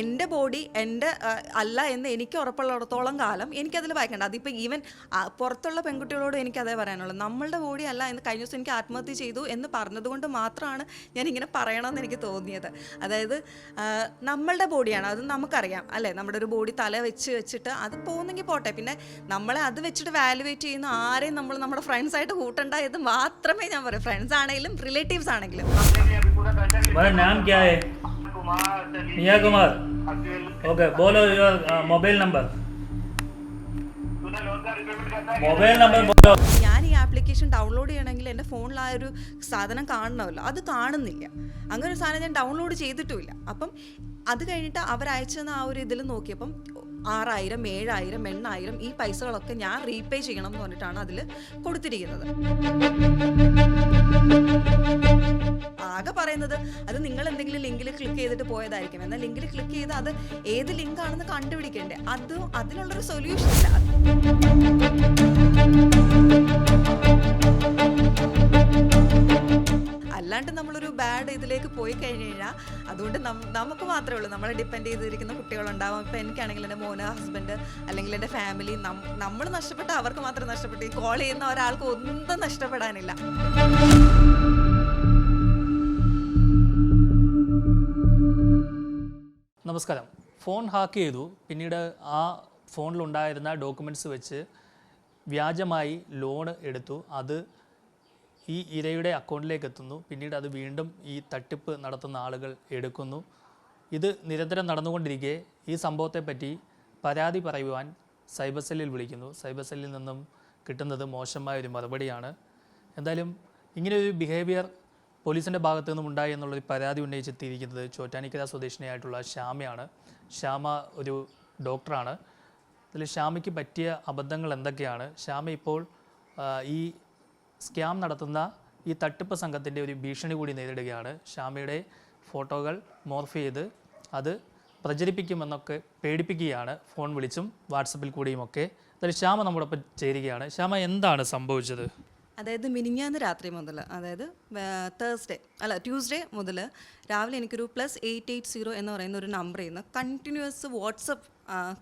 എന്റെ ബോഡി എന്റെ അല്ല എന്ന് എനിക്ക് ഉറപ്പുള്ളിടത്തോളം കാലം എനിക്കതിൽ വായിക്കേണ്ട. അതിപ്പോൾ ഈവൻ പുറത്തുള്ള പെൺകുട്ടികളോട് എനിക്കതേ പറയാനുള്ളൂ. നമ്മളുടെ ബോഡി അല്ല എന്ന് കഴിഞ്ഞ ദിവസം എനിക്ക് ആത്മഹത്യ ചെയ്തു എന്ന് പറഞ്ഞതുകൊണ്ട് മാത്രമാണ് ഞാൻ ഇങ്ങനെ പറയണമെന്ന് എനിക്ക് തോന്നിയത്. അതായത് നമ്മളുടെ ബോഡിയാണ്. അത് നമുക്കറിയാം അല്ലേ? നമ്മുടെ ഒരു ബോഡി തല വെച്ച് വെച്ചിട്ട് അത് പോകുന്നെങ്കിൽ പോട്ടെ. പിന്നെ നമ്മളെ അത് വെച്ചിട്ട് വാലുവേറ്റ് ചെയ്യുന്ന ആരെയും നമ്മൾ നമ്മുടെ ഫ്രണ്ട്സായിട്ട് കൂട്ടണ്ട എന്ന് മാത്രമേ ഞാൻ പറയൂ. ഫ്രണ്ട്സ് ആണെങ്കിലും റിലേറ്റീവ്സ് ആണെങ്കിലും. तुम्हारा नाम क्या है मिया कुमार ओके बोलो your mobile number mobile number बोलो ഞാൻ ഈ ആപ്ലിക്കേഷൻ ഡൗൺലോഡ് ചെയ്യണമെങ്കിൽ എൻ്റെ ഫോണിൽ ആ ഒരു സാധനം കാണണമല്ലോ അത് കാണുന്നില്ല അങ്ങനെ ഒരു സാധനം ഞാൻ ഡൗൺലോഡ് ചെയ്തിട്ടുമില്ല അപ്പം അത് കഴിഞ്ഞിട്ട് അവരയച്ചെന്ന ആ ഒരു ഇതിൽ നോക്കിയപ്പം ആറായിരം ഏഴായിരം എണ്ണായിരം ഈ പൈസകളൊക്കെ ഞാൻ റീപേ ചെയ്യണം എന്ന് പറഞ്ഞിട്ടാണ് അതിൽ കൊടുത്തിരിക്കുന്നത്. ആകെ പറയുന്നത് അത് നിങ്ങൾ എന്തെങ്കിലും ലിങ്കിൽ ക്ലിക്ക് ചെയ്തിട്ട് പോയതായിരിക്കും. എന്നാൽ ലിങ്കിൽ ക്ലിക്ക് ചെയ്ത് അത് ഏത് ലിങ്ക് ആണെന്ന് കണ്ടുപിടിക്കണ്ടേ? അത് അതിനുള്ളൊരു സൊല്യൂഷൻ ഇല്ല. അല്ലാണ്ട് നമ്മളൊരു ബാഡ് ഇതിലേക്ക് പോയി കഴിഞ്ഞ് കഴിഞ്ഞാൽ അതുകൊണ്ട് നമുക്ക് മാത്രമേ ഉള്ളൂ. നമ്മളെ ഡിപ്പെൻഡ് ചെയ്തിരിക്കുന്ന കുട്ടികളുണ്ടാവും. ഇപ്പം എനിക്കാണെങ്കിൽ എന്റെ മോന് ഹസ്ബൻഡ് അല്ലെങ്കിൽ എന്റെ ഫാമിലി നമ്മൾ നഷ്ടപ്പെട്ട അവർക്ക് മാത്രം നഷ്ടപ്പെട്ടു. ഈ കോൾ ചെയ്യുന്ന ഒരാൾക്ക് ഒന്നും നഷ്ടപ്പെടാനില്ല. നമസ്കാരം. ഫോൺ ഹാക്ക് ചെയ്തു. പിന്നീട് ആ ഫോണിലുണ്ടായിരുന്ന ഡോക്യുമെന്റ്സ് വെച്ച് വ്യാജമായി ലോൺ എടുത്തു. അത് ഈ ഇരയുടെ അക്കൗണ്ടിലേക്ക് എത്തുന്നു. പിന്നീട് അത് വീണ്ടും ഈ തട്ടിപ്പ് നടത്തുന്ന ആളുകൾ എടുക്കുന്നു. ഇത് നിരന്തരം നടന്നുകൊണ്ടിരിക്കെ. ഈ സംഭവത്തെപ്പറ്റി പരാതി പറയുവാൻ സൈബർ സെല്ലിൽ വിളിക്കുന്നു. സൈബർ സെല്ലിൽ നിന്നും കിട്ടുന്നത് മോശമായ ഒരു മറുപടിയാണ്. എന്തായാലും ഇങ്ങനെ ഒരു ബിഹേവിയർ പോലീസിന്റെ ഭാഗത്തു നിന്നും ഉണ്ടായി എന്നുള്ളൊരു പരാതി ഉന്നയിച്ചെത്തിയിരിക്കുന്നത് ചോറ്റാനിക്കര സ്വദേശിനിയായിട്ടുള്ള ശ്യാമയാണ്. ശ്യാമ ഒരു ഡോക്ടറാണ്. അതിൽ ശ്യാമയ്ക്ക് പറ്റിയ അബദ്ധങ്ങൾ എന്തൊക്കെയാണ്? ശ്യാമ ഇപ്പോൾ ഈ സ്കാം നടത്തുന്ന ഈ തട്ടിപ്പ് സംഘത്തിന്റെ ഒരു ഭീഷണി കൂടി നേരിടുകയാണ്. ഷാമിയുടെ ഫോട്ടോകൾ മോർഫ് ചെയ്ത് അത് പ്രചരിപ്പിക്കുമെന്നൊക്കെ പേടിപ്പിക്കുകയാണ്. ഫോൺ വിളിച്ചും വാട്സപ്പിൽ കൂടിയുമൊക്കെ. എന്തായാലും ശ്യാമ നമ്മോടൊപ്പം ചേരുകയാണ്. ശ്യാമ എന്താണ് സംഭവിച്ചത്? അതായത് മിനിഞ്ഞാന്ന് രാത്രി മുതൽ അതായത് തേഴ്സ്ഡേ അല്ല ട്യൂസ്ഡേ മുതൽ രാവിലെ എനിക്കൊരു പ്ലസ് എയ്റ്റ് എയ്റ്റ് സീറോ എന്ന് പറയുന്ന ഒരു നമ്പർ നിന്ന് കണ്ടിന്യൂസ് വാട്സപ്പ്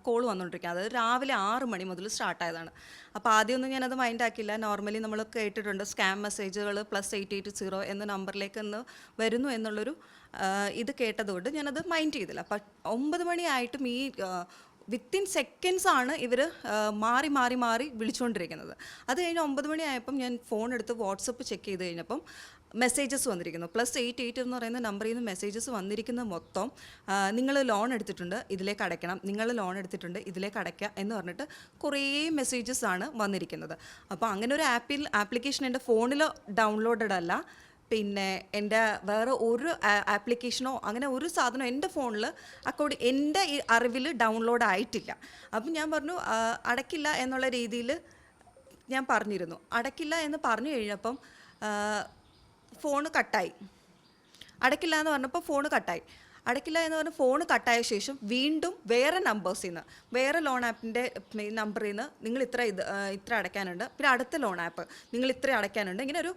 കോൾ വന്നുകൊണ്ടിരിക്കുക അതായത് രാവിലെ ആറ് മണി മുതൽ സ്റ്റാർട്ടായതാണ് അപ്പോൾ ആദ്യമൊന്നും ഞാനത് മൈൻഡ് നോർമലി നമ്മൾ കേട്ടിട്ടുണ്ട് സ്കാം മെസ്സേജുകൾ പ്ലസ് എയ്റ്റ് എയ്റ്റ് സീറോ എന്ന നമ്പറിലേക്ക് ഇന്ന് വരുന്നു എന്നുള്ളൊരു ഇത് കേട്ടതുകൊണ്ട് ഞാനത് മൈൻഡ് ചെയ്തില്ല. അപ്പം ഒമ്പത് മണിയായിട്ടും ഈ വിത്തിൻ സെക്കൻഡ്സ് ആണ് ഇവർ മാറി മാറി മാറി വിളിച്ചുകൊണ്ടിരിക്കുന്നത്. അത് കഴിഞ്ഞ് ഒമ്പത് മണിയായപ്പം ഞാൻ ഫോൺ എടുത്ത് വാട്സപ്പ് ചെക്ക് ചെയ്ത് കഴിഞ്ഞപ്പം മെസ്സേജസ് വന്നിരിക്കുന്നു. പ്ലസ് എയ്റ്റ് എയ്റ്റ് എന്ന് പറയുന്ന നമ്പറിൽ നിന്ന് മെസ്സേജസ് വന്നിരിക്കുന്ന മൊത്തം നിങ്ങൾ ലോൺ എടുത്തിട്ടുണ്ട് ഇതിലേക്ക് അടയ്ക്കണം. നിങ്ങൾ ലോൺ എടുത്തിട്ടുണ്ട് ഇതിലേക്ക് അടയ്ക്കുക എന്ന് പറഞ്ഞിട്ട് കുറേ മെസ്സേജസ് ആണ് വന്നിരിക്കുന്നത്. അപ്പോൾ അങ്ങനെ ഒരു ആപ്പിൽ ആപ്ലിക്കേഷൻ എന്റെ ഫോണിൽ ഡൗൺലോഡഡ് അല്ല. പിന്നെ എന്റെ വേറെ ഒരു ആപ്ലിക്കേഷനോ അങ്ങനെ ഒരു സാധനം എന്റെ ഫോണിൽ അക്കൗണ്ട് എന്റെ അറിവിൽ ഡൗൺലോഡ് ആയിട്ടില്ല. അപ്പം ഞാൻ പറഞ്ഞു അടയ്ക്കില്ല എന്നുള്ള രീതിയിൽ ഞാൻ പറഞ്ഞിരുന്നു. അടയ്ക്കില്ല എന്ന് പറഞ്ഞു കഴിഞ്ഞപ്പം ഫോൺ കട്ടായി. അടയ്ക്കില്ല എന്ന് പറഞ്ഞപ്പോൾ ഫോണ് കട്ടായി. അടയ്ക്കില്ല എന്ന് പറഞ്ഞ് ഫോൺ കട്ടായ ശേഷം വീണ്ടും വേറെ നമ്പേഴ്സിൽ നിന്ന് വേറെ ലോൺ ആപ്പിന്റെ നമ്പറിൽ നിന്ന് നിങ്ങൾ ഇത്ര ഇത് ഇത്ര അടയ്ക്കാനുണ്ട്. പിന്നെ അടുത്ത ലോൺ ആപ്പ് നിങ്ങൾ ഇത്ര അടയ്ക്കാനുണ്ട്. ഇങ്ങനെ ഒരു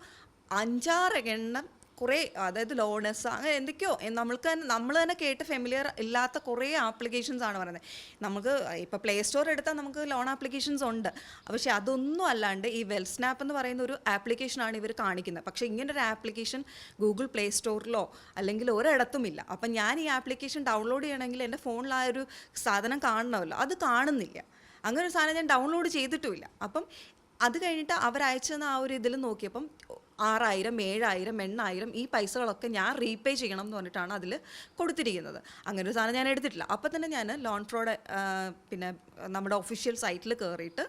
അഞ്ചാറ് എണ്ണം കുറേ അതായത് ലോണസ് അങ്ങനെ എന്തൊക്കെയോ നമ്മൾക്ക് തന്നെ നമ്മൾ തന്നെ കേട്ട് ഫെമിലിയർ ഇല്ലാത്ത കുറേ ആപ്ലിക്കേഷൻസ് ആണ് പറയുന്നത്. നമുക്ക് ഇപ്പോൾ പ്ലേ സ്റ്റോർ എടുത്താൽ നമുക്ക് ലോൺ ആപ്ലിക്കേഷൻസ് ഉണ്ട്. പക്ഷേ അതൊന്നും അല്ലാണ്ട് ഈ വെൽ സ്നാപ്പ് എന്ന് പറയുന്ന ഒരു ആപ്ലിക്കേഷനാണ് ഇവർ കാണിക്കുന്നത്. പക്ഷേ ഇങ്ങനെ ഒരു ആപ്ലിക്കേഷൻ ഗൂഗിൾ പ്ലേ സ്റ്റോറിലോ അല്ലെങ്കിൽ ഒരിടത്തും ഇല്ല. അപ്പം ഞാൻ ഈ ആപ്ലിക്കേഷൻ ഡൗൺലോഡ് ചെയ്യണമെങ്കിൽ എന്റെ ഫോണിൽ ആ ഒരു സാധനം കാണണമല്ലോ. അത് കാണുന്നില്ല. അങ്ങനെ ഒരു സാധനം ഞാൻ ഡൗൺലോഡ് ചെയ്തിട്ടുമില്ല. അപ്പം അത് കഴിഞ്ഞിട്ട് അവരയച്ചെന്ന ആ ഒരു ഇതിൽ നോക്കിയപ്പം ആറായിരം ഏഴായിരം എണ്ണായിരം ഈ പൈസകളൊക്കെ ഞാൻ റീപേ ചെയ്യണം എന്ന് പറഞ്ഞിട്ടാണ് അതിൽ കൊടുത്തിരിക്കുന്നത്. അങ്ങനെ ഒരു സാധനം ഞാൻ എടുത്തിട്ടില്ല. അപ്പം തന്നെ ഞാൻ ലോൺ ഫ്രോഡ് പിന്നെ നമ്മുടെ ഒഫീഷ്യൽ സൈറ്റിൽ കയറിയിട്ട്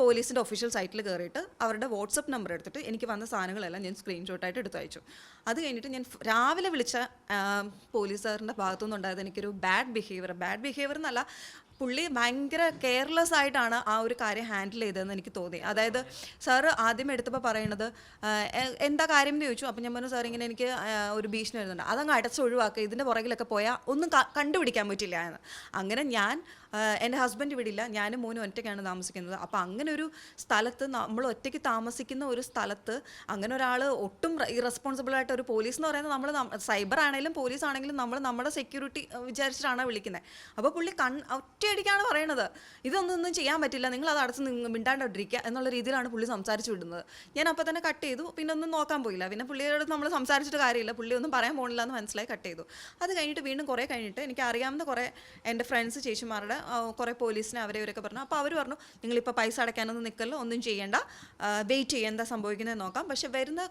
പോലീസിന്റെ ഒഫീഷ്യൽ സൈറ്റിൽ കയറിയിട്ട് അവരുടെ വാട്സപ്പ് നമ്പർ എടുത്തിട്ട് എനിക്ക് വന്ന സാധനങ്ങളെല്ലാം ഞാൻ സ്ക്രീൻഷോട്ടായിട്ട് എടുത്ത് അയച്ചു. അത് കഴിഞ്ഞിട്ട് ഞാൻ രാവിലെ വിളിച്ച പോലീസുകാരന്റെ ഭാഗത്തുനിന്നുണ്ടായത് എനിക്കൊരു ബാഡ് ബിഹേവിയർ ബാഡ് ബിഹേവിയർ എന്നല്ല പുള്ളി ഭയങ്കര കെയർലെസ് ആയിട്ടാണ് ആ ഒരു കാര്യം ഹാൻഡിൽ ചെയ്തതെന്ന് എനിക്ക് തോന്നി. അതായത് സാറ് ആദ്യം എടുത്തപ്പോൾ പറയണത് എന്താ കാര്യം എന്ന് ചോദിച്ചു. അപ്പം ഞാൻ പറഞ്ഞു സാർ ഇങ്ങനെ എനിക്ക് ഒരു ഭീഷണി വരുന്നുണ്ട്. അതങ്ങ് അടച്ചൊഴിവാക്കുക ഇതിന്റെ പുറകിലൊക്കെ പോയാൽ ഒന്നും കണ്ടുപിടിക്കാൻ പറ്റില്ല എന്ന്. അങ്ങനെ ഞാൻ എന്റെ ഹസ്ബൻഡ് ഇവിടെ ഇല്ല. ഞാനും മോനും ഒറ്റയ്ക്കാണ് താമസിക്കുന്നത്. അപ്പോൾ അങ്ങനെ ഒരു സ്ഥലത്ത് നമ്മൾ ഒറ്റയ്ക്ക് താമസിക്കുന്ന ഒരു സ്ഥലത്ത് അങ്ങനെ ഒരാൾ ഒട്ടും ഇറസ്പോൺസിബിൾ ആയിട്ട് ഒരു പോലീസ് എന്ന് പറയുന്നത് നമ്മൾ സൈബർ ആണെങ്കിലും പോലീസ് ആണെങ്കിലും നമ്മൾ നമ്മുടെ സെക്യൂരിറ്റി വിചാരിച്ചിട്ടാണ് വിളിക്കുന്നത് അപ്പോൾ പുള്ളി കൺ ഒറ്റയടിക്കാണ് പറയണത്. ഇതൊന്നും ചെയ്യാൻ പറ്റില്ല. നിങ്ങൾ അത് അടച്ച് മിണ്ടാണ്ടിരിക്കുക എന്നുള്ള രീതിയിലാണ് പുള്ളി സംസാരിച്ചു വിടുന്നത്. ഞാൻ അപ്പോൾ തന്നെ കട്ട് ചെയ്തു. പിന്നെ ഒന്നും നോക്കാൻ പോയില്ല. പിന്നെ പുള്ളിയോട് നമ്മൾ സംസാരിച്ചിട്ട് കാര്യമില്ല. പുള്ളി ഒന്നും പറയാൻ പോകണില്ല എന്ന് മനസ്സിലായി കട്ട് ചെയ്തു. അത് കഴിഞ്ഞിട്ട് വീണ്ടും കുറേ കഴിഞ്ഞിട്ട് എനിക്ക് അറിയാവുന്ന കുറേ എന്റെ ഫ്രണ്ട്സ് ചേച്ചിമാരുടെ കുറേ പോലീസിനെ അവരെ ഇവരൊക്കെ പറഞ്ഞു. അപ്പോൾ അവർ പറഞ്ഞു നിങ്ങളിപ്പോൾ പൈസ അടയ്ക്കാനൊന്നും നിൽക്കല്ലോ ഒന്നും ചെയ്യേണ്ട. വെയിറ്റ് ചെയ്യുക എന്താ സംഭവിക്കുന്നത് നോക്കാം. പക്ഷെ വരുന്ന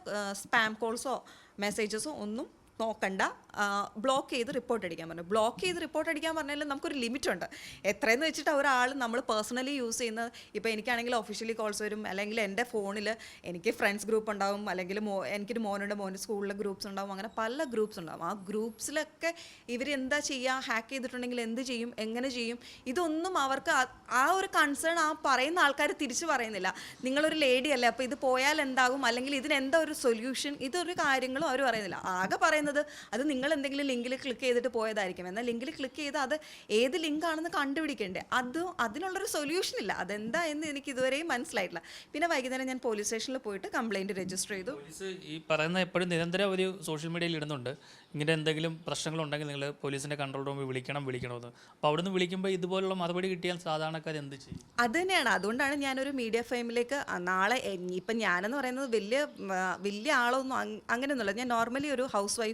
സ്പാം കോൾസോ മെസ്സേജസോ ഒന്നും നോക്കണ്ട. ബ്ലോക്ക് ചെയ്ത് റിപ്പോർട്ട് അടിക്കാൻ പറഞ്ഞു. ബ്ലോക്ക് ചെയ്ത് റിപ്പോർട്ട് അടിക്കാൻ പറഞ്ഞാലും നമുക്കൊരു ലിമിറ്റ് ഉണ്ട്. എത്രയെന്ന് വെച്ചിട്ട് ഒരാൾ നമ്മൾ പേഴ്സണലി യൂസ് ചെയ്യുന്ന ഇപ്പോൾ എനിക്കാണെങ്കിൽ ഒഫീഷ്യലി കോൾസ് വരും. അല്ലെങ്കിൽ എന്റെ ഫോണിൽ എനിക്ക് ഫ്രണ്ട്സ് ഗ്രൂപ്പ് ഉണ്ടാവും. അല്ലെങ്കിൽ മോ എനിക്കൊരു മോനുണ്ട്. മോന്റെ സ്കൂളിലെ ഗ്രൂപ്പ്സ് ഉണ്ടാവും. അങ്ങനെ പല ഗ്രൂപ്പ്സ് ഉണ്ടാവും. ആ ഗ്രൂപ്പ്സിലൊക്കെ ഇവരെന്താ ചെയ്യുക ഹാക്ക് ചെയ്തിട്ടുണ്ടെങ്കിൽ എന്ത് ചെയ്യും? എങ്ങനെ ചെയ്യും? ഇതൊന്നും അവർക്ക് ആ ഒരു കൺസേൺ ആ പറയുന്ന ആൾക്കാർ തിരിച്ചു പറയുന്നില്ല. നിങ്ങളൊരു ലേഡി അല്ലേ? അപ്പോൾ ഇത് പോയാൽ എന്താകും? അല്ലെങ്കിൽ ഇതിനെന്താ ഒരു സൊല്യൂഷൻ ഇതൊരു കാര്യങ്ങളും അവർ പറയുന്നില്ല. ആകെ പറയുന്നത് അത് നിങ്ങൾ എന്തെങ്കിലും ലിങ്കിൽ ക്ലിക്ക് ചെയ്തിട്ട് പോയതായിരിക്കും. എന്നാൽ ലിങ്കിൽ ക്ലിക്ക് ചെയ്ത് അത് ഏത് ലിങ്ക് ആണെന്ന് കണ്ടുപിടിക്കണ്ടേ? അത് അതിനുള്ളൊരു സൊല്യൂഷൻ ഇല്ല. അതെന്താ എന്ന് എനിക്ക് ഇതുവരെയും മനസ്സിലായിട്ടില്ല. പിന്നെ വൈകുന്നേരം ഞാൻ പോലീസ് സ്റ്റേഷനിൽ പോയിട്ട് കംപ്ലൈന്റ് രജിസ്റ്റർ ചെയ്തു. പോലീസ് ഈ പറയുന്ന എപ്പോഴും നിരന്തരം ഒരു സോഷ്യൽ മീഡിയയിൽ ഇടുന്നുണ്ട്. ഇങ്ങനെ എന്തെങ്കിലും പ്രശ്നങ്ങളുണ്ടെങ്കിൽ നിങ്ങൾ പോലീസിന്റെ കൺട്രോൾ റൂമിൽ വിളിക്കണം വിളിക്കണമെന്ന്. അപ്പോൾ അവിടുന്ന് വിളിക്കുമ്പോൾ ഇതുപോലുള്ള മറുപടി കിട്ടിയാൽ സാധാരണക്കാർ എന്ത് ചെയ്യും? അത് തന്നെയാണ്. അതുകൊണ്ടാണ് ഞാനൊരു മീഡിയ ഫെയിമിലേക്ക് നാളെ ഇപ്പം ഞാനെന്ന് പറയുന്നത് വലിയ വലിയ ആളൊന്നും അങ്- അങ്ങനെയൊന്നുമില്ല. ഞാൻ നോർമലി ഒരു ഹൗസ് വൈഫ്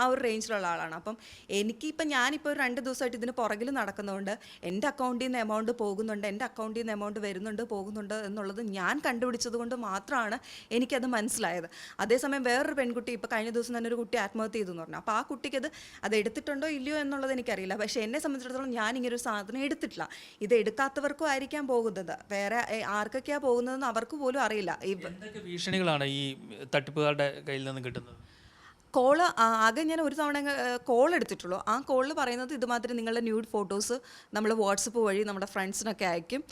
ആ ഒരു റേഞ്ചിലുള്ള ആളാണ്. അപ്പം എനിക്കിപ്പോൾ ഞാനിപ്പോൾ ഒരു രണ്ട് ദിവസമായിട്ട് ഇതിന് പുറകിൽ നടക്കുന്നതുകൊണ്ട് എന്റെ അക്കൗണ്ടിൽ നിന്ന് എമൗണ്ട് പോകുന്നുണ്ട് എന്റെ അക്കൗണ്ടിൽ നിന്ന് എമൗണ്ട് വരുന്നുണ്ട് പോകുന്നുണ്ട് എന്നുള്ളത് ഞാൻ കണ്ടുപിടിച്ചത് കൊണ്ട് മാത്രമാണ് എനിക്കത് മനസ്സിലായത്. അതേസമയം വേറൊരു പെൺകുട്ടി ഇപ്പോൾ കഴിഞ്ഞ ദിവസം തന്നെ ഒരു കുട്ടി ആത്മഹത്യ ചെയ്തു എന്ന് പറഞ്ഞു. അപ്പോൾ ആ കുട്ടിക്ക് അത് എടുത്തിട്ടുണ്ടോ ഇല്ലയോ എന്നുള്ളത് എനിക്കറിയില്ല. പക്ഷേ എന്നെ സംബന്ധിച്ചിടത്തോളം ഞാൻ ഇങ്ങനെ ഒരു സാധനം എടുത്തിട്ടില്ല. ഇത് എടുക്കാത്തവർക്കും ആയിരിക്കാം പോകുന്നത്. വേറെ ആർക്കൊക്കെയാണ് പോകുന്നതെന്ന് അവർക്ക് പോലും അറിയില്ല. ഈ ഭീഷണികളാണ് ഈ തട്ടിപ്പുകാരുടെ കയ്യിൽ നിന്ന് കിട്ടുന്നത്? കോൾ ആകെ ഞാൻ ഒരു തവണ കോൾ എടുത്തിട്ടുള്ളൂ. ആ കോളിൽ പറയുന്നത് ഇതുമാതിരി നിങ്ങളുടെ ന്യൂഡ് ഫോട്ടോസ് നമ്മൾ വാട്സപ്പ് വഴി നമ്മുടെ ഫ്രണ്ട്സിനൊക്കെ അയക്കും.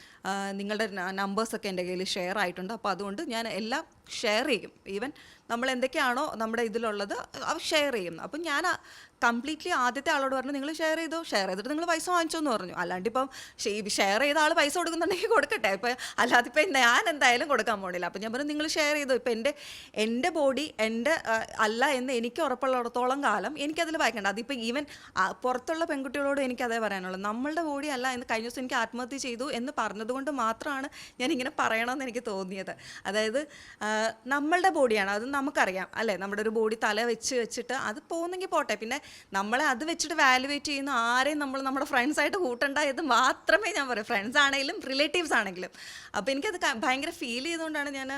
നിങ്ങളുടെ നമ്പേഴ്സൊക്കെ എന്റെ കയ്യിൽ ഷെയർ ആയിട്ടുണ്ട്. അപ്പോൾ അതുകൊണ്ട് ഞാൻ എല്ലാം ഷെയർ ചെയ്യും. ഈവൻ നമ്മൾ എന്തൊക്കെയാണോ നമ്മുടെ ഇതിലുള്ളത് ഷെയർ ചെയ്യും. അപ്പം ഞാൻ കംപ്ലീറ്റ്ലി ആദ്യത്തെ ആളോട് പറഞ്ഞു നിങ്ങൾ ഷെയർ ചെയ്തോ? ഷെയർ ചെയ്തിട്ട് നിങ്ങൾ പൈസ വാങ്ങിച്ചോ എന്ന് പറഞ്ഞു. അല്ലാണ്ട് ഇപ്പം ഷെയർ ചെയ്ത ആൾ പൈസ കൊടുക്കുന്നുണ്ടെങ്കിൽ കൊടുക്കട്ടെ. ഇപ്പം അല്ലാതെ ഇപ്പം ഞാൻ എന്തായാലും കൊടുക്കാൻ പോണില്ല. അപ്പം ഞാൻ പറഞ്ഞു നിങ്ങൾ ഷെയർ ചെയ്തോ? ഇപ്പം എന്റെ എന്റെ ബോഡി എന്റെ അല്ല എന്ന് എനിക്ക് ഉറപ്പുള്ളിടത്തോളം കാലം എനിക്കതിൽ വായിക്കണ്ട അതിപ്പോൾ ഈവൻ പുറത്തുള്ള പെൺകുട്ടികളോട് എനിക്കതേ പറയാനുള്ളൂ. നമ്മളുടെ ബോഡി അല്ല എന്ന് കഴിഞ്ഞ ദിവസം എനിക്ക് ആത്മഹത്യ ചെയ്തു എന്ന് പറഞ്ഞതുകൊണ്ട് മാത്രമാണ് ഞാൻ ഇങ്ങനെ പറയണമെന്ന് എനിക്ക് തോന്നിയത്. അതായത് നമ്മളുടെ ബോഡിയാണ് അത് നമുക്കറിയാം. അല്ലേ? നമ്മുടെ ഒരു ബോഡി തല വെച്ച് വെച്ചിട്ട് അത് പോകുന്നെങ്കിൽ പോട്ടെ. പിന്നെ നമ്മളെ അത് വെച്ചിട്ട് വാലുവേറ്റ് ചെയ്യുന്ന ആരെയും നമ്മൾ നമ്മുടെ ഫ്രണ്ട്സായിട്ട് കൂട്ടണ്ട എന്ന് മാത്രമേ ഞാൻ പറയൂ. ഫ്രണ്ട്സ് ആണെങ്കിലും റിലേറ്റീവ്സ് ആണെങ്കിലും. അപ്പോൾ എനിക്കത് ഭയങ്കര ഫീൽ ചെയ്തുകൊണ്ടാണ് ഞാൻ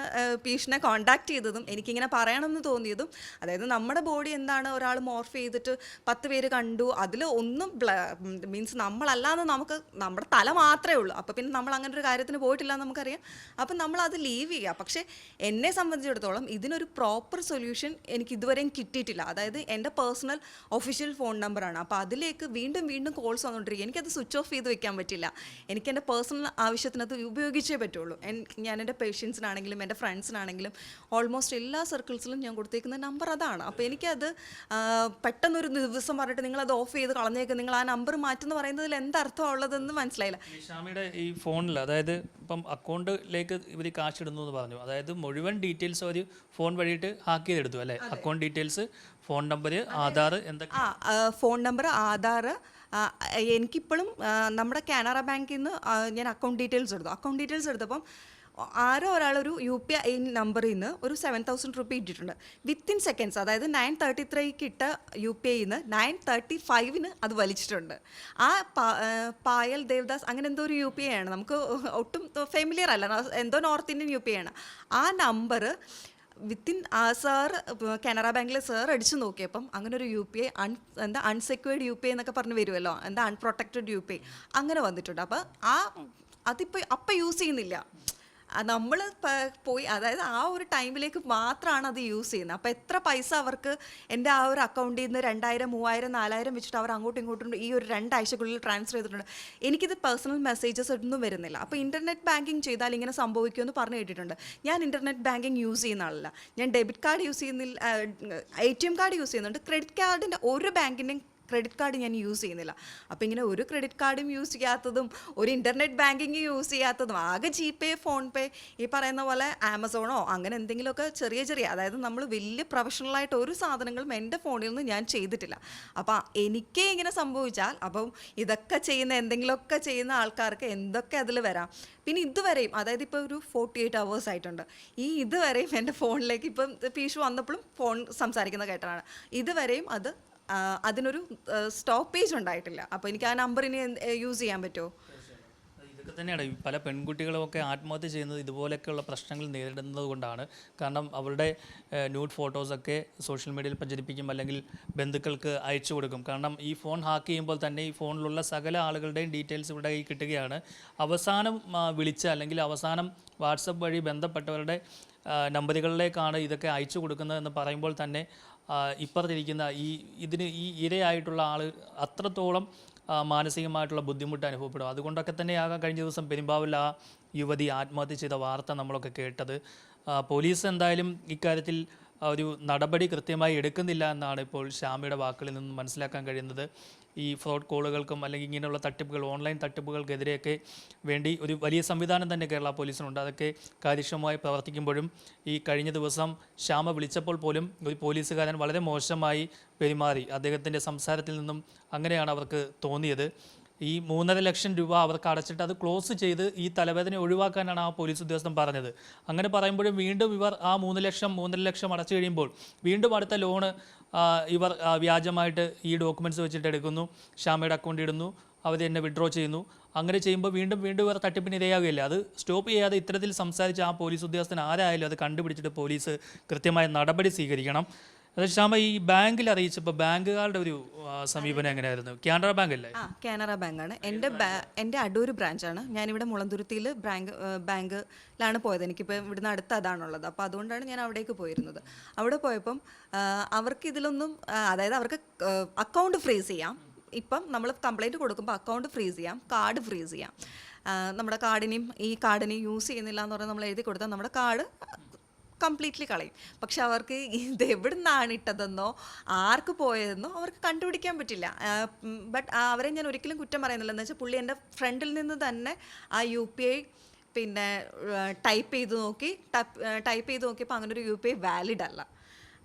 പീഷിനെ കോൺടാക്ട് ചെയ്തതും എനിക്കിങ്ങനെ പറയണമെന്ന് തോന്നിയതും. അതായത് നമ്മുടെ ബോഡി എന്താണ് ഒരാൾ മോർഫ് ചെയ്തിട്ട് പത്ത് പേര് കണ്ടു. അതിൽ ഒന്നും മീൻസ് നമ്മളല്ലാന്ന് നമുക്ക് നമ്മുടെ തല മാത്രമേ ഉള്ളൂ. അപ്പോൾ പിന്നെ നമ്മൾ അങ്ങനെ ഒരു കാര്യത്തിന് പോയിട്ടില്ല എന്ന് നമുക്കറിയാം. അപ്പം നമ്മൾ അത് ലീവ് ചെയ്യുക. പക്ഷേ എന്നെ സംബന്ധിച്ചിടത്തോളം ഇതിനൊരു പ്രോപ്പർ സൊല്യൂഷൻ എനിക്ക് ഇതുവരെയും കിട്ടിയിട്ടില്ല. അതായത് എന്റെ പേഴ്സണൽ ഒഫീഷ്യൽ ഫോൺ നമ്പറാണ് അപ്പോൾ അതിലേക്ക് വീണ്ടും വീണ്ടും കോൾസ് വന്നുകൊണ്ടിരിക്കുക എനിക്കത് സ്വിച്ച് ഓഫ് ചെയ്ത് വെക്കാൻ പറ്റില്ല. എനിക്ക് എന്റെ പേഴ്സണൽ ആവശ്യത്തിനത് ഉപയോഗിച്ചേ പറ്റുള്ളൂ. എൻ- ഞാൻ എന്റെ പേഷ്യൻസിനാണെങ്കിലും എന്റെ ഫ്രണ്ട്സിനാണെങ്കിലും ഓൾമോസ്റ്റ് എല്ലാ സർക്കിൾസിലും ഞാൻ കൊടുത്തേക്കുന്ന നമ്പർ അതാണ്. അപ്പോൾ എനിക്കത് പെട്ടെന്നൊരു ദിവസം പറഞ്ഞിട്ട് അത് ഓഫ് ചെയ്ത് കളഞ്ഞേക്ക്. നിങ്ങൾ ആ നമ്പർ മാറ്റുന്ന പറയുന്നതിൽ എന്തർത്ഥം ഉള്ളതെന്ന് മനസ്സിലായില്ല. ഷാമിയുടെ ഈ ഫോണിൽ അതായത് ഇപ്പം അക്കൗണ്ടിലേക്ക് ഇവർ കാശ് ഇടുന്നു എന്ന് പറഞ്ഞു. അതായത് മുഴുവൻ ഡീറ്റെയിൽസ് അവർ ഫോൺ വഴിയിട്ട് ഹാക്ക് ചെയ്തെടുത്തു അല്ലേ? Account details phone number Aadhaar എന്തൊക്കെ? ആ ഫോൺ നമ്പർ ആധാർ എനിക്കിപ്പോഴും നമ്മുടെ കാനറ ബാങ്കിൽ നിന്ന് ഞാൻ അക്കൗണ്ട് ഡീറ്റെയിൽസ് എടുത്തു. അക്കൗണ്ട് ഡീറ്റെയിൽസ് എടുത്തപ്പം ആരോ ഒരാളൊരു യു പി ഐ നമ്പറിൽ നിന്ന് ഒരു സെവൻ തൗസൻഡ് റുപ്പി ഇട്ടിട്ടുണ്ട്. വിത്തിൻ സെക്കൻഡ്സ് അതായത് നയൻ തേർട്ടി ത്രീക്ക് ഇട്ട യു പി ഐയിൽ നിന്ന് നയൻ തേർട്ടി ഫൈവിന് അത് വലിച്ചിട്ടുണ്ട്. ആ ആ, പായൽ ദേവദാസ് അങ്ങനെ എന്തോ ഒരു യു പി ഐ ആണ്. നമുക്ക് ഒട്ടും ഫെമിലിയർ അല്ല. എന്തോ north Indian U P I ആണ്. ആ നമ്പർ വിത്തിൻ ആ സാർ കാനറ ബാങ്കിലെ സാർ അടിച്ചു നോക്കിയപ്പം അങ്ങനെ ഒരു യു പി ഐ അൺ എന്താ അൺസെക്യൂർഡ് യു പി ഐ എന്നൊക്കെ പറഞ്ഞ് വരുമല്ലോ എന്താ അൺപ്രൊട്ടക്റ്റഡ് യു പി ഐ. അങ്ങനെ വന്നിട്ടുണ്ട്. അപ്പോൾ ആ അതിപ്പോൾ അപ്പം യൂസ് ചെയ്യുന്നില്ല. നമ്മൾ പോയി അതായത് ആ ഒരു ടൈമിലേക്ക് മാത്രമാണ് അത് യൂസ് ചെയ്യുന്നത്. അപ്പോൾ എത്ര പൈസ അവർക്ക് എന്റെ ആ ഒരു അക്കൗണ്ടിൽ നിന്ന് രണ്ടായിരം മൂവായിരം നാലായിരം വെച്ചിട്ട് അവർ അങ്ങോട്ടും ഇങ്ങോട്ടും ഈ ഒരു രണ്ടാഴ്ചക്കുള്ളിൽ ട്രാൻസ്ഫർ ചെയ്തിട്ടുണ്ട്. എനിക്കിത് പേഴ്സണൽ മെസ്സേജസ് ഒന്നും വരുന്നില്ല. അപ്പോൾ ഇന്റർനെറ്റ് ബാങ്കിങ് ചെയ്താൽ ഇങ്ങനെ സംഭവിക്കുമെന്ന് പറഞ്ഞു കേട്ടിട്ടുണ്ട്. ഞാൻ ഇന്റർനെറ്റ് ബാങ്കിങ് യൂസ് ചെയ്യുന്ന ആളല്ല. ഞാൻ ഡെബിറ്റ് കാർഡ് യൂസ് ചെയ്യുന്നില്ല A T M card use ചെയ്യുന്നുണ്ട്. ക്രെഡിറ്റ് കാർഡിന്റെ ഒരു ബാങ്കിന്റെയും ക്രെഡിറ്റ് കാർഡ് ഞാൻ യൂസ് ചെയ്യുന്നില്ല. അപ്പോൾ ഇങ്ങനെ ഒരു ക്രെഡിറ്റ് കാർഡും യൂസ് ചെയ്യാത്തതും ഒരു ഇന്റർനെറ്റ് ബാങ്കിങ് യൂസ് ചെയ്യാത്തതും ആകെ ജി പേ ഫോൺ പേ ഈ പറയുന്ന പോലെ ആമസോണോ അങ്ങനെ എന്തെങ്കിലുമൊക്കെ ചെറിയ ചെറിയ അതായത് നമ്മൾ വലിയ പ്രൊഫഷണലായിട്ട് ഒരു സാധനങ്ങളും എന്റെ ഫോണിൽ നിന്ന് ഞാൻ ചെയ്തിട്ടില്ല. അപ്പോൾ എനിക്കേ ഇങ്ങനെ സംഭവിച്ചാൽ അപ്പം ഇതൊക്കെ ചെയ്യുന്ന എന്തെങ്കിലുമൊക്കെ ചെയ്യുന്ന ആൾക്കാർക്ക് എന്തൊക്കെ അതിൽ വരാം. പിന്നെ ഇതുവരെയും അതായത് ഇപ്പോൾ ഒരു ഫോർട്ടി എയ്റ്റ് അവേഴ്സ് ആയിട്ടുണ്ട്. ഈ ഇതുവരെയും എന്റെ ഫോണിലേക്ക് ഇപ്പം പീഷു വന്നപ്പോഴും ഫോൺ സംസാരിക്കുന്ന കേട്ടാണ് ഇതുവരെയും അത് അതിനൊരു സ്റ്റോപ്പേജ് ഉണ്ടായിട്ടില്ല. അപ്പോൾ എനിക്ക് ആ നമ്പർ ഇനി യൂസ് ചെയ്യാൻ പറ്റുമോ? ഇതൊക്കെ തന്നെയാണ്. പല പെൺകുട്ടികളുമൊക്കെ ആത്മഹത്യ ചെയ്യുന്നത് ഇതുപോലെയൊക്കെയുള്ള പ്രശ്നങ്ങൾ നേരിടുന്നത് കൊണ്ടാണ്. കാരണം അവരുടെ ന്യൂഡ് ഫോട്ടോസൊക്കെ സോഷ്യൽ മീഡിയയിൽ പ്രചരിപ്പിക്കും അല്ലെങ്കിൽ ബന്ധുക്കൾക്ക് അയച്ചു കൊടുക്കും. കാരണം ഈ ഫോൺ ഹാക്ക് ചെയ്യുമ്പോൾ തന്നെ ഈ ഫോണിലുള്ള സകല ആളുകളുടെയും ഡീറ്റെയിൽസ് ഇവിടെ ഈ കിട്ടുകയാണ്. അവസാനം വിളിച്ച അല്ലെങ്കിൽ അവസാനം വാട്സപ്പ് വഴി ബന്ധപ്പെട്ടവരുടെ നമ്പറുകളിലേക്കാണ് ഇതൊക്കെ അയച്ചു കൊടുക്കുന്നതെന്ന് പറയുമ്പോൾ തന്നെ ഇപ്പുറത്തിരിക്കുന്ന ഈ ഇതിന് ഈ ഇരയായിട്ടുള്ള ആൾ അത്രത്തോളം മാനസികമായിട്ടുള്ള ബുദ്ധിമുട്ട് അനുഭവപ്പെടും. അതുകൊണ്ടൊക്കെ തന്നെയാകാം കഴിഞ്ഞ ദിവസം പെരുമ്പാവിൽ ആ യുവതി ആത്മഹത്യ ചെയ്ത വാർത്ത നമ്മളൊക്കെ കേട്ടത്. പോലീസ് എന്തായാലും ഇക്കാര്യത്തിൽ ഒരു നടപടി കൃത്യമായി എടുക്കുന്നില്ല എന്നാണ് ഇപ്പോൾ ശ്യാമയുടെ വാക്കുകളിൽ നിന്ന് മനസ്സിലാക്കാൻ കഴിയുന്നത്. ഈ ഫ്രോഡ് കോളുകൾക്കും അല്ലെങ്കിൽ ഇങ്ങനെയുള്ള തട്ടിപ്പുകൾ ഓൺലൈൻ തട്ടിപ്പുകൾക്കെതിരെയൊക്കെ വേണ്ടി ഒരു വലിയ സംവിധാനം തന്നെ കേരള പോലീസിനുണ്ട്. അതൊക്കെ കാര്യക്ഷമമായി പ്രവർത്തിക്കുമ്പോഴും ഈ കഴിഞ്ഞ ദിവസം ശ്യാമ വിളിച്ചപ്പോൾ പോലും ഒരു പോലീസുകാരൻ വളരെ മോശമായി പെരുമാറി. അദ്ദേഹത്തിന്റെ സംസാരത്തിൽ നിന്നും അങ്ങനെയാണ് അവർക്ക് തോന്നിയത്. ഈ മൂന്നര ലക്ഷം രൂപ അവർക്ക് അടച്ചിട്ട് അത് ക്ലോസ് ചെയ്ത് ഈ തലവേദന ഒഴിവാക്കാനാണ് ആ പോലീസ് ഉദ്യോഗസ്ഥൻ പറഞ്ഞത്. അങ്ങനെ പറയുമ്പോഴും വീണ്ടും ഇവർ ആ മൂന്ന് ലക്ഷം മൂന്നര ലക്ഷം അടച്ചു കഴിയുമ്പോൾ വീണ്ടും അടുത്ത ലോണ് ഇവർ വ്യാജമായിട്ട് ഈ ഡോക്യുമെന്റ്സ് വെച്ചിട്ട് എടുക്കുന്നു. ഷാമയുടെ അക്കൗണ്ട് ഇടുന്നു. അവർ എന്നെ വിഡ്രോ ചെയ്യുന്നു. അങ്ങനെ ചെയ്യുമ്പോൾ വീണ്ടും വീണ്ടും ഇവർ തട്ടിപ്പിന് ഇരയാകുകയില്ല അത് സ്റ്റോപ്പ് ചെയ്യാതെ ഇത്തരത്തിൽ സംസാരിച്ച ആ പോലീസ് ഉദ്യോഗസ്ഥൻ ആരായാലും അത് കണ്ടുപിടിച്ചിട്ട് പോലീസ് കൃത്യമായ നടപടി സ്വീകരിക്കണം. അത് ശ്യാമ ഈ ബാങ്കിൽ അറിയിച്ചപ്പോൾ ബാങ്കുകാരുടെ ഒരു സമീപനം എങ്ങനെയായിരുന്നു? കാനറ ബാങ്ക് അല്ലേ ആ കാനറ ബാങ്കാണ്. എന്റെ എന്റെ അടൂർ ബ്രാഞ്ചാണ്. ഞാനിവിടെ മുളന്തുരുത്തിയിൽ ബാങ്ക് ബാങ്കിലാണ് പോയത്. എനിക്കിപ്പോൾ ഇവിടുന്ന് അടുത്ത് അതാണുള്ളത്. അപ്പോൾ അതുകൊണ്ടാണ് ഞാൻ അവിടേക്ക് പോയിരുന്നത്. അവിടെ പോയപ്പം അവർക്ക് ഇതിലൊന്നും അതായത് അവർക്ക് അക്കൗണ്ട് ഫ്രീസ് ചെയ്യാം. ഇപ്പം നമ്മൾ കംപ്ലൈന്റ് കൊടുക്കുമ്പോൾ അക്കൗണ്ട് ഫ്രീസ് ചെയ്യാം കാർഡ് ഫ്രീസ് ചെയ്യാം. നമ്മുടെ കാർഡിനെയും ഈ കാർഡിനെയും യൂസ് ചെയ്യുന്നില്ല എന്ന് പറഞ്ഞാൽ നമ്മൾ എഴുതി കൊടുത്താൽ നമ്മുടെ കാർഡ് കംപ്ലീറ്റ്ലി കളയും. പക്ഷെ അവർക്ക് ഇത് എവിടെ ഇട്ടതെന്നോ ആർക്ക് പോയതെന്നോ അവർക്ക് കണ്ടുപിടിക്കാൻ പറ്റില്ല. ബട്ട് അവരെ ഞാൻ ഒരിക്കലും കുറ്റം പറയുന്നില്ല. എന്ന് വെച്ചാൽ പുള്ളി എന്റെ ഫ്രണ്ടിൽ നിന്ന് തന്നെ ആ യു പി ഐ പിന്നെ ടൈപ്പ് ചെയ്ത് നോക്കി ടൈപ്പ് ചെയ്ത് നോക്കിയപ്പോൾ അങ്ങനെ ഒരു യു പി ഐ വാലിഡ് അല്ല.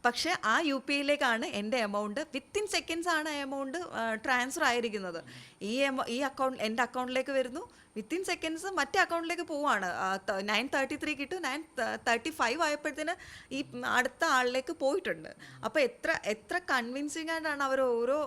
പക്ഷേ ആ യു പി ഐയിലേക്കാണ് എന്റെ എമൗണ്ട് വിത്തിൻ സെക്കൻഡ്സ് ആണ് എമൗണ്ട് ട്രാൻസ്ഫർ ആയിരിക്കുന്നത്. ഈ എമൗ ഈ അക്കൗണ്ട് എന്റെ അക്കൗണ്ടിലേക്ക് വരുന്നു. വിത്തിൻ സെക്കൻഡ്സ് മറ്റേ അക്കൗണ്ടിലേക്ക് പോവാണ്. നയൻ തേർട്ടി ത്രീ കിട്ടും. നയൻ തേർട്ടി ഫൈവ് ആയപ്പോഴത്തേന് ഈ അടുത്ത ആളിലേക്ക് പോയിട്ടുണ്ട്. അപ്പോൾ എത്ര എത്ര കൺവിൻസിങ് ആയിട്ടാണ് അവർ ഓരോ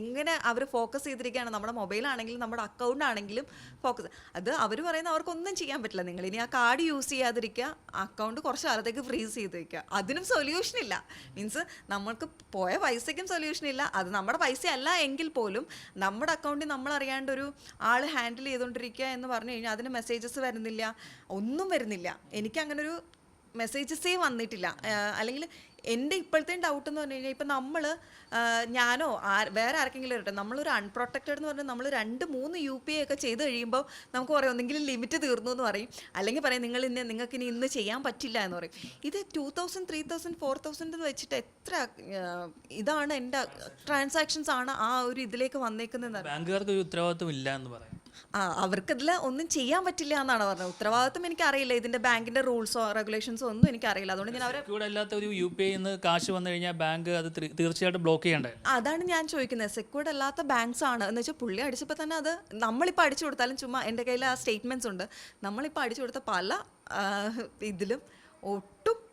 എങ്ങനെ അവർ ഫോക്കസ് ചെയ്തിരിക്കുകയാണ്. നമ്മുടെ മൊബൈലാണെങ്കിലും നമ്മുടെ അക്കൗണ്ട് ആണെങ്കിലും ഫോക്കസ് അത് അവർ പറയുന്ന അവർക്കൊന്നും ചെയ്യാൻ പറ്റില്ല. നിങ്ങൾ ഇനി ആ കാർഡ് യൂസ് ചെയ്യാതിരിക്കുക. അക്കൗണ്ട് കുറച്ച് കാലത്തേക്ക് ഫ്രീസ് ചെയ്ത് വയ്ക്കുക അതിനും സൊല്യൂഷൻ ഇല്ല. മീൻസ് നമ്മൾക്ക് പോയ പൈസയ്ക്കും സൊല്യൂഷൻ ഇല്ല. അത് നമ്മുടെ പൈസ അല്ല എങ്കിൽ പോലും നമ്മുടെ അക്കൗണ്ടിൽ നമ്മൾ അറിയാണ്ട് ഒരു ആൾ ഹാൻഡിൽ ചെയ്തുകൊണ്ടിരിക്കുക എന്ന് പറഞ്ഞു കഴിഞ്ഞാൽ അതിന് മെസ്സേജസ് വരുന്നില്ല. ഒന്നും വരുന്നില്ല. എനിക്ക് അങ്ങനെ ഒരു മെസ്സേജസേ വന്നിട്ടില്ല അല്ലെങ്കിൽ എന്റെ ഇപ്പോഴത്തെ ഡൗട്ട് എന്ന് പറഞ്ഞു കഴിഞ്ഞാൽ ഇപ്പം നമ്മൾ ഞാനോ വേറെ ആർക്കെങ്കിലും വരട്ടെ നമ്മളൊരു അൺപ്രൊട്ടക്റ്റഡ് എന്ന് പറഞ്ഞാൽ നമ്മൾ രണ്ട് മൂന്ന് യു പി ഐ ഒക്കെ ചെയ്ത് കഴിയുമ്പോൾ നമുക്ക് പറയും ഒന്നെങ്കിലും ലിമിറ്റ് തീർന്നു എന്ന് പറയും. അല്ലെങ്കിൽ പറയും നിങ്ങൾ ഇന്ന് നിങ്ങൾക്ക് ഇനി ഇന്ന് ചെയ്യാൻ പറ്റില്ല എന്ന് പറയും. ഇത് two thousand three thousand four thousand എന്ന് വെച്ചിട്ട് എത്ര ഇതാണ് എന്റെ ട്രാൻസാക്ഷൻസ് ആണ് ആ ഒരു ഇതിലേക്ക് വന്നേക്കുന്നത് ബാങ്കുകാർക്ക് ഉത്തരവാദിത്വം ഇല്ല എന്ന് പറയാം. ആ അവർക്കതിൽ ഒന്നും ചെയ്യാൻ പറ്റില്ല എന്നാണ് പറഞ്ഞത്. ഉത്തരവാദിത്വം എനിക്ക് അറിയില്ല ഇതിന്റെ ബാങ്കിന്റെ റൂൾസോ റെഗുലേഷൻസോ ഒന്നും എനിക്ക് അറിയില്ല അതുകൊണ്ട് ഞാൻ അവരെ അല്ലാത്ത ഒരു യു പി ഐ നിന്ന് കാശ് വന്നു കഴിഞ്ഞാൽ ബാങ്ക് അത് തീ- തീർച്ചയായിട്ടും ബ്ലോക്ക് ചെയ്യണ്ടേ? അതാണ് ഞാൻ ചോദിക്കുന്നത്. സെക്യൂർഡ് അല്ലാത്ത ബാങ്ക്സ് ആണ്. എന്ന് വെച്ചാൽ പുള്ളി അടിച്ചപ്പോൾ തന്നെ അത് നമ്മളിപ്പോൾ അടിച്ചു കൊടുത്താലും ചുമ്മാ എന്റെ കയ്യിൽ ആ സ്റ്റേറ്റ്മെന്റ്സ് ഉണ്ട്. നമ്മളിപ്പോൾ അടിച്ചു കൊടുത്ത പല ആ, ഇതിലും ഒട്ടും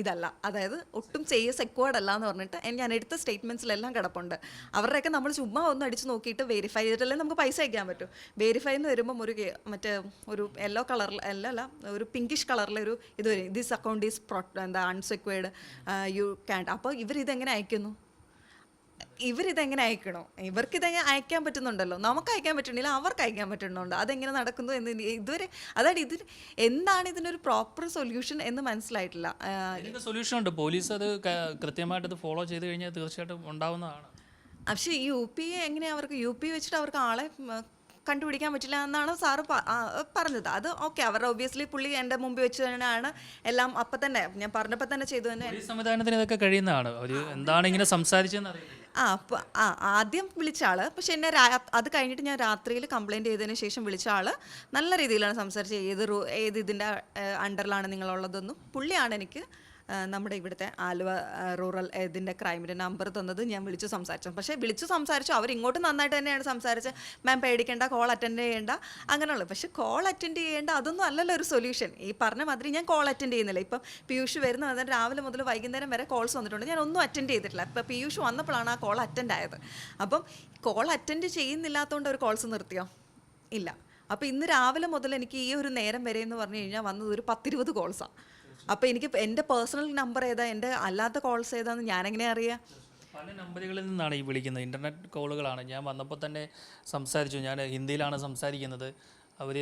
ഇതല്ല. അതായത് ഒട്ടും ചെയ്യ സെക്വേഡ് അല്ല എന്ന് പറഞ്ഞിട്ട് ഞാൻ എടുത്ത സ്റ്റേറ്റ്മെന്റ്സിലെല്ലാം കിടപ്പുണ്ട്. അവരുടെയൊക്കെ നമ്മൾ ചുമ്മാ ഒന്ന് അടിച്ച് നോക്കിയിട്ട് വെരിഫൈ ചെയ്തിട്ടല്ലേ നമുക്ക് പൈസ അയക്കാൻ പറ്റും. വെരിഫൈ എന്ന് വരുമ്പം ഒരു മറ്റേ ഒരു യെല്ലോ കളറിൽ അല്ല അല്ല ഒരു പിങ്കിഷ് കളറിലെ ഒരു ഇത് വരും. ദിസ് അക്കൗണ്ട് ഈസ് പ്രൊ എന്താ അൺസെക്വേർഡ് യു ക്യാൻ അപ്പോൾ ഇവരിതെങ്ങനെ അയക്കുന്നു? ഇവരിതെങ്ങനെ അയക്കണോ? ഇവർക്ക് ഇതെങ്ങനെ അയക്കാൻ പറ്റുന്നുണ്ടല്ലോ. നമുക്ക് അയക്കാൻ പറ്റുന്നില്ല അവർക്ക് അയക്കാൻ പറ്റുന്നുണ്ട്. അതെങ്ങനെ നടക്കുന്നു എന്ന് ഇതുവരെ അതായത് ഇതിന് എന്താണ് ഇതിനൊരു പ്രോപ്പർ സൊല്യൂഷൻ എന്ന് മനസ്സിലായിട്ടില്ല. സൊല്യൂഷൻ ഉണ്ട്. പോലീസ് അത് കൃത്യമായിട്ട് ഫോളോ ചെയ്ത് കഴിഞ്ഞാൽ തീർച്ചയായിട്ടും ഉണ്ടാവുന്നതാണ്. പക്ഷേ ഈ യു പി എങ്ങനെയാണ് അവർക്ക് യു പി വെച്ചിട്ട് അവർക്ക് ആളെ കണ്ടുപിടിക്കാൻ പറ്റില്ല എന്നാണ് സാറ് പറഞ്ഞത്. അത് ഓക്കെ. അവർ ഒബ്വിയസ്ലി പുള്ളി എന്റെ മുമ്പിൽ വെച്ച് തന്നെയാണ് എല്ലാം അപ്പം തന്നെ. ഞാൻ പറഞ്ഞപ്പോൾ തന്നെ ചെയ്തു തന്നെ. സംവിധാനത്തിന് ഇതൊക്കെ കഴിയുന്നതാണ്. ഒരു എന്താണ് ഇങ്ങനെ സംസാരിച്ചതെന്ന് ആ അപ്പോൾ ആ ആദ്യം വിളിച്ച ആൾ പക്ഷെ എന്നെ രാ- അത് കഴിഞ്ഞിട്ട് ഞാൻ രാത്രിയിൽ കംപ്ലൈന്റ് ചെയ്തതിന് ശേഷം വിളിച്ച ആൾ നല്ല രീതിയിലാണ് സംസാരിച്ചത്. ഏത് റൂ ഏത് ഇതിന്റെ അണ്ടറിലാണ് നിങ്ങളുള്ളതെന്നും. പുള്ളിയാണ് എനിക്ക് നമ്മുടെ ഇവിടുത്തെ ആലുവ റൂറൽ ഇതിന്റെ ക്രൈമിന്റെ നമ്പർ തന്നത് ഞാൻ വിളിച്ചു സംസാരിച്ചു. പക്ഷേ വിളിച്ചു സംസാരിച്ചു. അവർ ഇങ്ങോട്ട് നന്നായിട്ട് തന്നെയാണ് സംസാരിച്ചത് മാം പേടിക്കേണ്ട കോൾ അറ്റൻഡ് ചെയ്യേണ്ട അങ്ങനെയുള്ളത് പക്ഷേ കോൾ അറ്റൻഡ് ചെയ്യേണ്ട അതൊന്നും അല്ലല്ലോ ഒരു സൊല്യൂഷൻ ഈ പറഞ്ഞ മാതിരി ഞാൻ കോൾ അറ്റൻഡ് ചെയ്യുന്നില്ല. ഇപ്പം പിയൂഷ് വരുന്ന വന്നിട്ട് രാവിലെ മുതൽ വൈകുന്നേരം വരെ കോൾസ് വന്നിട്ടുണ്ട്. ഞാൻ ഒന്നും അറ്റൻഡ് ചെയ്തിട്ടില്ല. ഇപ്പം പിയൂഷ് വന്നപ്പോഴാണ് ആ കോൾ അറ്റൻഡ് ആയത്. അപ്പം കോൾ അറ്റൻഡ് ചെയ്യുന്നില്ലാത്തതുകൊണ്ട് ഒരു കോൾസ് നിർത്തിയോ? ഇല്ല. അപ്പോൾ ഇന്ന് രാവിലെ മുതൽ എനിക്ക് ഈ ഒരു നേരം വരെ എന്ന് പറഞ്ഞു കഴിഞ്ഞാൽ വന്നത് ഒരു പത്തിരുപത് കോൾസാണ് അപ്പോൾ എനിക്ക് എന്റെ പേഴ്സണൽ നമ്പർ ഏതാ? എന്റെ അല്ലാത്ത കോൾസ് ഏതാന്ന് ഞാനെങ്ങനെ അറിയാം? പല നമ്പറുകളിൽ നിന്നാണ് ഈ വിളിക്കുന്നത്. ഇന്റർനെറ്റ് കോളുകളാണ് ഞാൻ വന്നപ്പോൾ തന്നെ സംസാരിച്ചു. ഞാൻ ഹിന്ദിയിലാണ് സംസാരിക്കുന്നത്. അവർ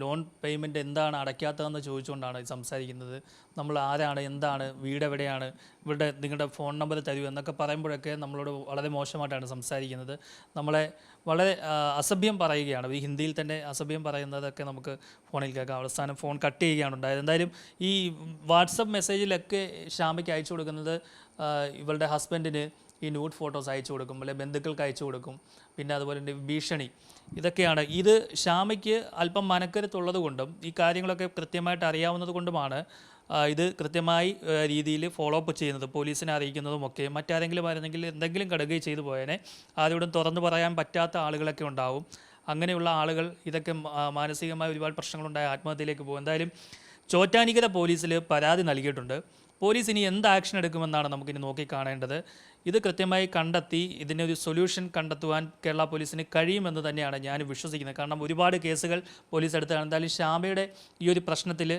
ലോൺ പേയ്മെന്റ് എന്താണ് അടയ്ക്കാത്തതെന്ന് ചോദിച്ചുകൊണ്ടാണ് സംസാരിക്കുന്നത്. നമ്മൾ ആരാണ് എന്താണ് വീട് എവിടെയാണ് നിങ്ങളുടെ ഫോൺ നമ്പർ തരൂ എന്നൊക്കെ പറയുമ്പോഴൊക്കെ നമ്മളോട് വളരെ മോശമായിട്ടാണ് സംസാരിക്കുന്നത്. നമ്മളെ വളരെ അസഭ്യം പറയുകയാണ്. ഈ ഹിന്ദിയിൽ തന്നെ അസഭ്യം പറയുന്നതൊക്കെ നമുക്ക് ഫോണിൽ കേൾക്കാം. അവസാനം ഫോൺ കട്ട് ചെയ്യുകയാണ് ഉണ്ടായത്. എന്തായാലും ഈ വാട്സപ്പ് മെസ്സേജിലൊക്കെ ഷാമയ്ക്ക് അയച്ചു കൊടുക്കുന്നത് ഇവളുടെ ഹസ്ബൻഡിന് ഈ ന്യൂഡ് ഫോട്ടോസ് അയച്ചു കൊടുക്കും അല്ലെങ്കിൽ ബന്ധുക്കൾക്ക് അയച്ചു കൊടുക്കും പിന്നെ അതുപോലെ തന്നെ ഭീഷണി ഇതൊക്കെയാണ്. ഇത് ഷാമയ്ക്ക് അല്പം മനക്കരുത്തുള്ളത് കൊണ്ടും ഈ കാര്യങ്ങളൊക്കെ കൃത്യമായിട്ട് അറിയാവുന്നത് കൊണ്ടുമാണ് ഇത് കൃത്യമായി രീതിയിൽ ഫോളോ അപ്പ് ചെയ്യുന്നത് പോലീസിനെ അറിയിക്കുന്നതും ഒക്കെ. മറ്റാരെങ്കിലും ആയിരുന്നെങ്കിൽ എന്തെങ്കിലും കടുകയും ചെയ്തു പോയേനെ. ആരോടും തുറന്നു പറയാൻ പറ്റാത്ത ആളുകളൊക്കെ ഉണ്ടാവും. അങ്ങനെയുള്ള ആളുകൾ ഇതൊക്കെ മാനസികമായ ഒരുപാട് പ്രശ്നങ്ങളുണ്ടായ ആത്മഹത്യയിലേക്ക് പോകും. എന്തായാലും ചോറ്റാനിക്കര പോലീസിൽ പരാതി നൽകിയിട്ടുണ്ട്. പോലീസ് ഇനി എന്ത് ആക്ഷൻ എടുക്കുമെന്നാണ് നമുക്കിനി നോക്കി കാണേണ്ടത് ഇത് കൃത്യമായി കണ്ടെത്തി ഒരു സൊല്യൂഷൻ കണ്ടെത്തുവാൻ കേരള പോലീസിന് കഴിയുമെന്ന് തന്നെയാണ് ഞാൻ വിശ്വസിക്കുന്നത്. കാരണം ഒരുപാട് കേസുകൾ പോലീസ് എടുത്താണ്. എന്തായാലും ശ്യാമയുടെ ഈ ഒരു പ്രശ്നത്തിൽ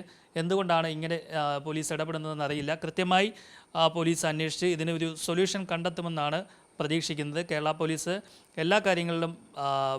എന്തുകൊണ്ടാണ് ഇങ്ങനെ പോലീസ് ഇടപെടുന്നതെന്ന് അറിയില്ല. കൃത്യമായി പോലീസ് അന്വേഷിച്ച് ഇതിനൊരു സൊല്യൂഷൻ കണ്ടെത്തുമെന്നാണ് പ്രതീക്ഷിക്കുന്നത്. കേരള പോലീസ് എല്ലാ കാര്യങ്ങളിലും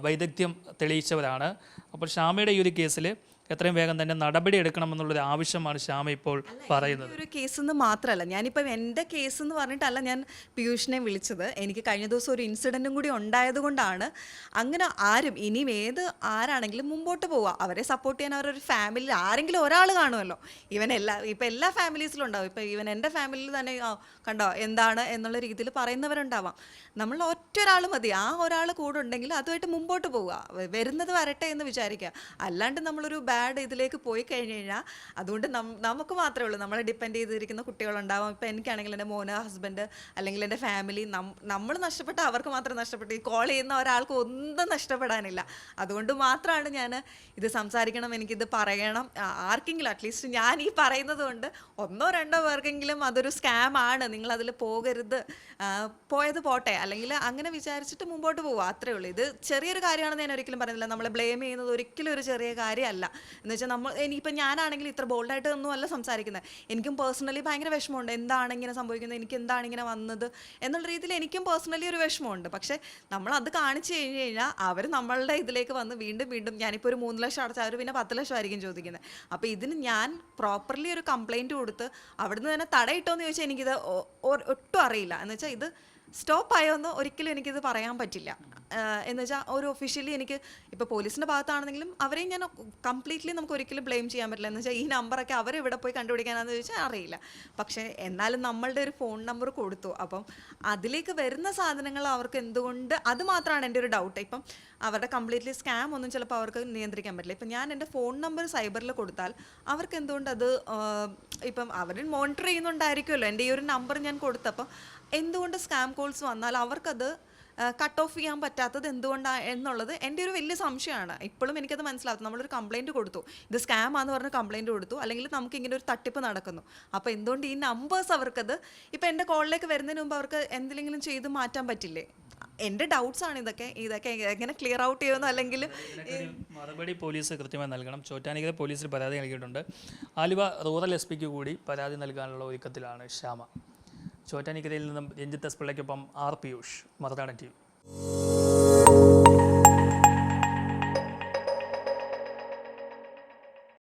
വൈദഗ്ധ്യം തെളിയിച്ചവരാണ്. അപ്പോൾ ശ്യാമയുടെ ഈ ഒരു കേസിൽ എത്രയും വേഗം തന്നെ നടപടി എടുക്കണമെന്നുള്ളൊരു ആവശ്യമാണ് ശ്യാമ ഇപ്പോൾ പറയുന്നത്. ഒരു കേസ് എന്ന് മാത്രമല്ല ഞാനിപ്പം എന്റെ കേസ് എന്ന് പറഞ്ഞിട്ടല്ല ഞാൻ പീയൂഷിനെ വിളിച്ചത്. എനിക്ക് കഴിഞ്ഞ ദിവസം ഒരു ഇൻസിഡന്റും കൂടി ഉണ്ടായതുകൊണ്ടാണ് അങ്ങനെ ആരും ഇനിയും ഏത് ആരാണെങ്കിലും മുമ്പോട്ട് പോവുക. അവരെ സപ്പോർട്ട് ചെയ്യാൻ അവരൊരു ഫാമിലി ആരെങ്കിലും ഒരാൾ കാണുമല്ലോ. ഇവൻ എല്ലാ ഇപ്പം എല്ലാ ഫാമിലീസിലും ഉണ്ടാവും. ഇപ്പം ഇവൻ എന്റെ ഫാമിലിയിൽ തന്നെ കണ്ടോ എന്താണ് എന്നുള്ള രീതിയിൽ പറയുന്നവരുണ്ടാവാം. നമ്മൾ ഒറ്റ ഒരാൾ മതി. ആ ഒരാൾ കൂടെ ഉണ്ടെങ്കിൽ അതുമായിട്ട് മുമ്പോട്ട് പോവുക. വരുന്നത് വരട്ടെ എന്ന് വിചാരിക്കുക. അല്ലാണ്ട് നമ്മളൊരു ബാഡ് ഇതിലേക്ക് പോയി കഴിഞ്ഞ് കഴിഞ്ഞാൽ അതുകൊണ്ട് നമുക്ക് മാത്രമേ ഉള്ളൂ. നമ്മളെ ഡിപ്പെൻഡ് ചെയ്തിരിക്കുന്ന കുട്ടികളുണ്ടാവും. ഇപ്പം എനിക്കാണെങ്കിൽ എന്റെ മോന് ഹസ്ബൻഡ് അല്ലെങ്കിൽ എന്റെ ഫാമിലി നമ്മൾ നഷ്ടപ്പെട്ട അവർക്ക് മാത്രം നഷ്ടപ്പെട്ടു. ഈ കോൾ ചെയ്യുന്ന ഒരാൾക്ക് ഒന്നും നഷ്ടപ്പെടാനില്ല. അതുകൊണ്ട് മാത്രമാണ് ഞാൻ ഇത് സംസാരിക്കണം എനിക്കിത് പറയണം. ആർക്കെങ്കിലും അറ്റ്ലീസ്റ്റ് ഞാൻ ഈ പറയുന്നത് കൊണ്ട് ഒന്നോ രണ്ടോ പേർക്കെങ്കിലും അതൊരു സ്കാം ആണ്. നിങ്ങൾ അതിൽ പോകരുത് പോയത് പോട്ടെ. അല്ലെങ്കിൽ അങ്ങനെ വിചാരിച്ചിട്ട് മുമ്പോട്ട് പോവുക. അത്രേ ഉള്ളൂ. ഇത് ചെറിയൊരു കാര്യമാണെന്ന് ഞാൻ ഒരിക്കലും പറയുന്നില്ല നമ്മളെ ബ്ലെയിം ചെയ്യുന്നത് ഒരിക്കലും ഒരു ചെറിയ കാര്യമല്ല. എന്ന് വെച്ചാൽ നമ്മൾ ഇനിയിപ്പോൾ ഞാനാണെങ്കിൽ ഇത്ര ബോൾഡായിട്ട് ഒന്നും അല്ല സംസാരിക്കുന്നത്. എനിക്കും പേഴ്സണലി ഭയങ്കര വിഷമമുണ്ട്. എന്താണ് ഇങ്ങനെ സംഭവിക്കുന്നത്? എനിക്ക് എന്താണ് ഇങ്ങനെ വന്നത്? എന്നുള്ള രീതിയിൽ എനിക്കും പേഴ്സണലി ഒരു വിഷമമുണ്ട്. പക്ഷേ നമ്മൾ അത് കാണിച്ചു കഴിഞ്ഞ് കഴിഞ്ഞാൽ അവർ നമ്മളുടെ ഇതിലേക്ക് വന്ന് വീണ്ടും വീണ്ടും ഞാനിപ്പോൾ ഒരു മൂന്ന് ലക്ഷം അടച്ചാൽ അവർ പിന്നെ പത്ത് ലക്ഷമായിരിക്കും ചോദിക്കുന്നത്. അപ്പോൾ ഇതിന് ഞാൻ പ്രോപ്പർലി ഒരു കംപ്ലയിന്റ് കൊടുത്ത് അവിടുന്ന് തന്നെ തടയിട്ടോ എന്ന് ചോദിച്ചാൽ എനിക്കിത് ഒട്ടും അറിയില്ല. എന്ന് വെച്ചാൽ ഇത് സ്റ്റോപ്പ് ആയോ എന്ന് ഒരിക്കലും എനിക്കിത് പറയാൻ പറ്റില്ല. എന്ന് വെച്ചാൽ ഒരു ഒഫീഷ്യലി എനിക്ക് ഇപ്പോൾ പോലീസിന്റെ ഭാഗത്താണെങ്കിലും അവരെയും ഞാൻ കംപ്ലീറ്റ്ലി നമുക്ക് ഒരിക്കലും ബ്ലെയിം ചെയ്യാൻ പറ്റില്ല. എന്ന് വെച്ചാൽ ഈ നമ്പറൊക്കെ അവർ ഇവിടെ പോയി കണ്ടുപിടിക്കാനാന്ന് ചോദിച്ചാൽ അറിയില്ല. പക്ഷേ എന്നാലും നമ്മളുടെ ഒരു ഫോൺ നമ്പർ കൊടുത്തു. അപ്പം അതിലേക്ക് വരുന്ന സാധനങ്ങൾ അവർക്ക് എന്തുകൊണ്ട് അത് മാത്രമാണ് എന്റെ ഒരു ഡൗട്ട് ഇപ്പം അവരുടെ കംപ്ലീറ്റ്ലി സ്കാം ഒന്നും ചിലപ്പോൾ അവർക്ക് നിയന്ത്രിക്കാൻ പറ്റില്ല. ഇപ്പം ഞാൻ എന്റെ ഫോൺ നമ്പർ സൈബറിൽ കൊടുത്താൽ അവർക്ക് എന്തുകൊണ്ട് അത് ഇപ്പം അവർ മോണിറ്റർ ചെയ്യുന്നുണ്ടായിരിക്കുമല്ലോ എന്റെ ഈ ഒരു നമ്പർ ഞാൻ കൊടുത്തപ്പം എന്തുകൊണ്ട് സ്കാം കോൾസ് വന്നാൽ അവർക്കത് കട്ട് ഓഫ് ചെയ്യാൻ പറ്റാത്തത് എന്തുകൊണ്ടാണ് എന്നുള്ളത് എന്റെ ഒരു വലിയ സംശയമാണ്. ഇപ്പോഴും എനിക്കത് മനസ്സിലാകും നമ്മളൊരു കംപ്ലയിന്റ് കൊടുത്തു. ഇത് സ്കാം ആണെന്ന് പറഞ്ഞ് കംപ്ലയിന്റ് കൊടുത്തു. അല്ലെങ്കിൽ നമുക്ക് ഇങ്ങനെ ഒരു തട്ടിപ്പ് നടക്കുന്നു. അപ്പോൾ എന്തുകൊണ്ട് ഈ നമ്പേഴ്സ് അവർക്കത് ഇപ്പോൾ എന്റെ കോളിലേക്ക് വരുന്നതിന് മുമ്പ് അവർക്ക് എന്തെങ്കിലും ചെയ്ത് മാറ്റാൻ പറ്റില്ലേ? എന്റെ ഡൗട്ട്സ് ആണ് ഇതൊക്കെ. ഇതൊക്കെ എങ്ങനെ ക്ലിയർ ഔട്ട് ചെയ്യുമെന്നോ അല്ലെങ്കിൽ മറുപടി പോലീസ് കൃത്യമായി നൽകണം. ചോറ്റാനിക്കര പോലീസിൽ പരാതി നൽകിയിട്ടുണ്ട്. ആലുവ റൂറൽ എസ് പിക്ക് കൂടി പരാതി നൽകാനുള്ള ഒരുക്കത്തിലാണ് ശ്യാമ. ചോറ്റാനിക്കരയിൽ നിന്നും രഞ്ജിത്ത് എസ് പിള്ളയ്ക്കൊപ്പം ആർ പിയൂഷ് മറുനാടൻ ടി